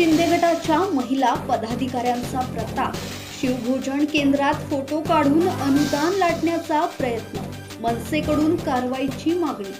शिंदे गटाच्या महिला पदाधिकाऱ्यांचा प्रताप. शिवभोजन केंद्रात फोटो काढून अनुदान लाटण्याचा प्रयत्न. मनसेकडून कारवाईची मागणी.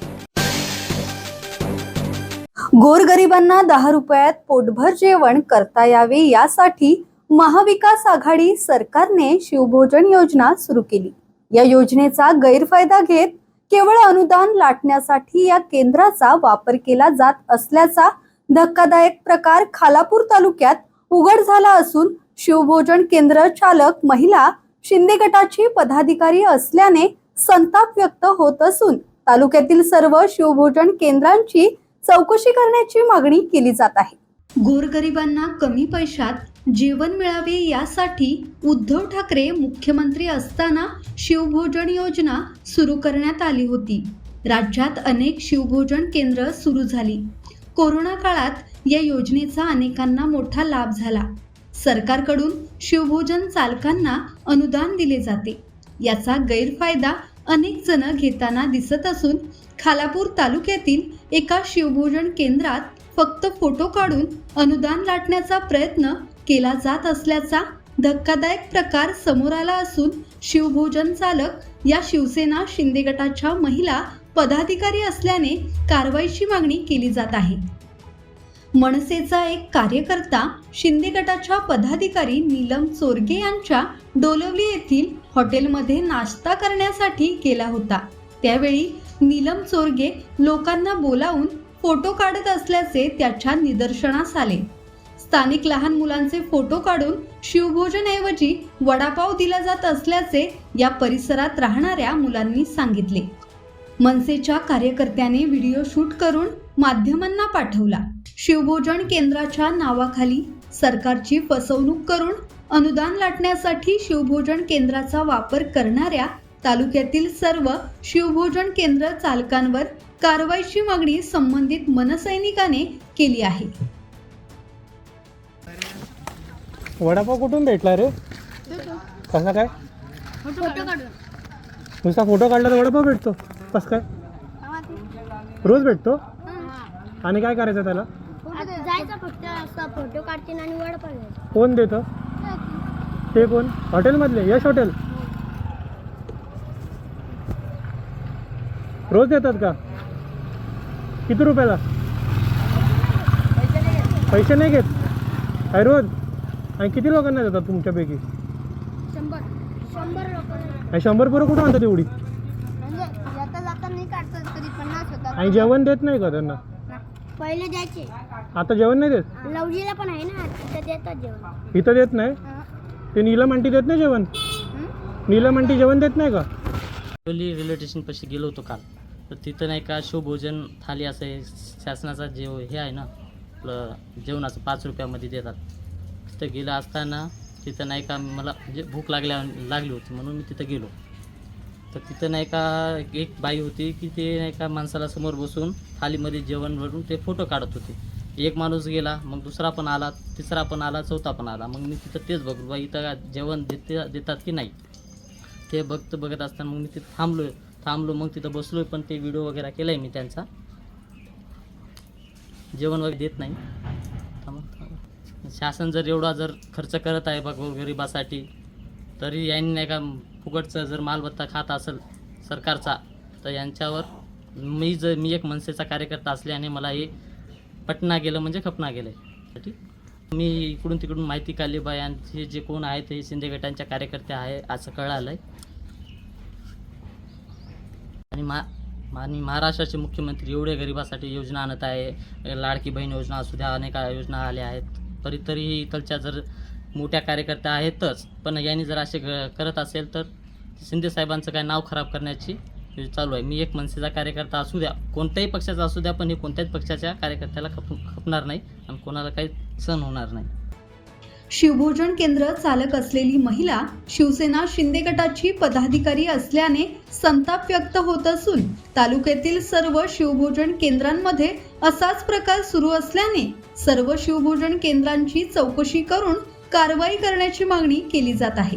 गोरगरिबांना दहा रुपयात पोटभर जेवण करता यावे यासाठी महाविकास आघाडी सरकारने शिवभोजन योजना सुरू केली. या योजनेचा गैरफायदा घेत केवळ अनुदान लाटण्यासाठी या केंद्राचा वापर केला जात असल्याचा धक्कादायक प्रकार खालापूर तालुक्यात उघड झाला असून शिवभोजन केंद्र चालक महिला शिंदे गटाची पदाधिकारी असल्याने संताप व्यक्त होत असून तालुक्यातील सर्व शिवभोजन केंद्रांची चौकशी करण्याची मागणी केली जात आहे. गोरगरिबांना कमी पैशात जेवण मिळावे यासाठी उद्धव ठाकरे मुख्यमंत्री असताना शिवभोजन योजना सुरू करण्यात आली होती. राज्यात अनेक शिवभोजन केंद्र सुरू झाली. कोरोना काळात या योजनेचा अनेकांना मोठा लाभ झाला. सरकारकडून शिवभोजन चालकांना अनुदान दिले जाते. याचा गैरफायदा अनेक जण घेताना दिसत असून खालापूर तालुक्यातील एका शिवभोजन केंद्रात फक्त फोटो काढून अनुदान लाटण्याचा प्रयत्न केला जात असल्याचा धक्कादायक प्रकार समोर आला असून शिवभोजन चालक या शिवसेना शिंदे गटाच्या महिला पदाधिकारी असल्याने कारवाईची मागणी केली जात आहे. मनसेचा एक कार्यकर्ता शिंदे गटाच्या पदाधिकारी नीलम चोरगे यांच्या डोलवली येथील हॉटेलमध्ये नाश्ता करण्यासाठी गेला होता. त्यावेळी नीलम चोरगे लोकांना बोलावून फोटो काढत असल्याचे त्याच्या निदर्शनास आले. स्थानिक लहान मुलांचे फोटो काढून शिवभोजनऐवजी वडापाव दिला जात असल्याचे या परिसरात राहणाऱ्या मुलांनी सांगितले. मनसेच्या कार्यकर्त्याने व्हिडिओ शूट करून माध्यमांना पाठवला. शिवभोजन केंद्राच्या नावाखाली सरकारची फसवणूक करून अनुदान लाटण्यासाठी शिवभोजन केंद्राचा वापर करणाऱ्या तालुक्यातील सर्व शिवभोजन केंद्र चालकांवर कारवाईची मागणी संबंधित मनसैनिकाने केली आहे. वडापाव कुठून भेटला रे? कसा काय? फोटो काढून. नुसता फोटो काढला तर वडापाव भेटतो. कसं काय? रोज भेटतो? आणि काय करायचं त्याला? जायचं फक्त असं फोटो काढते आणि वडापाव घ्यायचा कोण देतं? ते कोण? हॉटेलमधले? यश हॉटेल? रोज देतात का? किती रुपयाला? पैसे नाही घेत? काय रोज? आणि किती लोकांना देतात तुमच्यापैकी? शंभर. शंभर लोक. आणि शंभर पोरं कुठं आणतात एवढी म्हणजे जाता जाता नाही काढतात कधी पन्नास होतात आणि जेवण देत नाही का त्यांना? पहिले द्यायचे. आता जेवण नाही देत? लवजीला पण आहे ना तिथे देतात जेवण. इथं देत नाही? हं. ते नीलम आंटी देत नाही जेवण? नीलम आंटी जेवण देत नाही का? रेल्वे स्टेशनपाशी गेलो होतो काल. तर तिथं नाही का शिवभोजन थाली असं हे शासनाचा जेव हे आहे ना आपलं जेवणाचं पाच रुपयामध्ये देतात. तिथं गेलं असताना तिथं नाही का मला म्हणजे भूक लागल्या लागली होती म्हणून मी तिथं गेलो. तर तिथं नाही का एक बाई होती की ते नाही का माणसाला समोर बसून थालीमध्ये जेवण भरून ते फोटो काढत होते. एक माणूस गेला मग दुसरा पण आला तिसरा पण आला चौथा पण आला. मग मी तिथं तेच बघलो बा इथं जेवण देते देतात की नाही? ते बघत बघत असताना मग मी तिथं थांबलो थांबलो मग तिथं बसलो पण ते व्हिडिओ वगैरे केला आहे मी त्यांचा. जेवण वगैरे देत नाही. शासन जर एवढा जर खर्च करत आहे बघ गरिबासाठी तरी यांनी नाही का फुकटचं जर मालमत्ता खात असेल सरकारचा तर यांच्यावर मी जर मी एक मनसेचा कार्यकर्ता असल्याने मला हे पटना गेलं म्हणजे खपना गेलं आहे मी इकडून तिकडून माहिती काढली बा यांचे जे कोण आहेत ते शिंदे गटांच्या कार्यकर्ते आहे असं कळालं आहे आणि मा आणि महाराष्ट्राचे मुख्यमंत्री एवढे गरिबासाठी योजना आणत आहे लाडकी बहीण योजना असू द्या अनेक योजना आल्या आहेत. तरी तरीही इथलच्या जर मोठ्या कार्यकर्त्या आहेतच पण यांनी जर असे ग करत असेल तर शिंदे साहेबांचं काय नाव खराब करण्याची चालू आहे. मी एक मनसेचा कार्यकर्ता असू द्या कोणत्याही पक्षाचा असू द्या पण हे कोणत्याच पक्षाच्या कार्यकर्त्याला खप खपणार नाही आणि कोणाला काही सण होणार नाही. शिवभोजन केंद्र चालक असलेली महिला शिवसेना शिंदे गटाची पदाधिकारी असल्याने संताप व्यक्त होत असून तालुक्यातील सर्व शिवभोजन केंद्रांमध्ये असाच प्रकार सुरू असल्याने सर्व शिवभोजन केंद्रांची चौकशी करून कारवाई करण्याची मागणी केली जात आहे.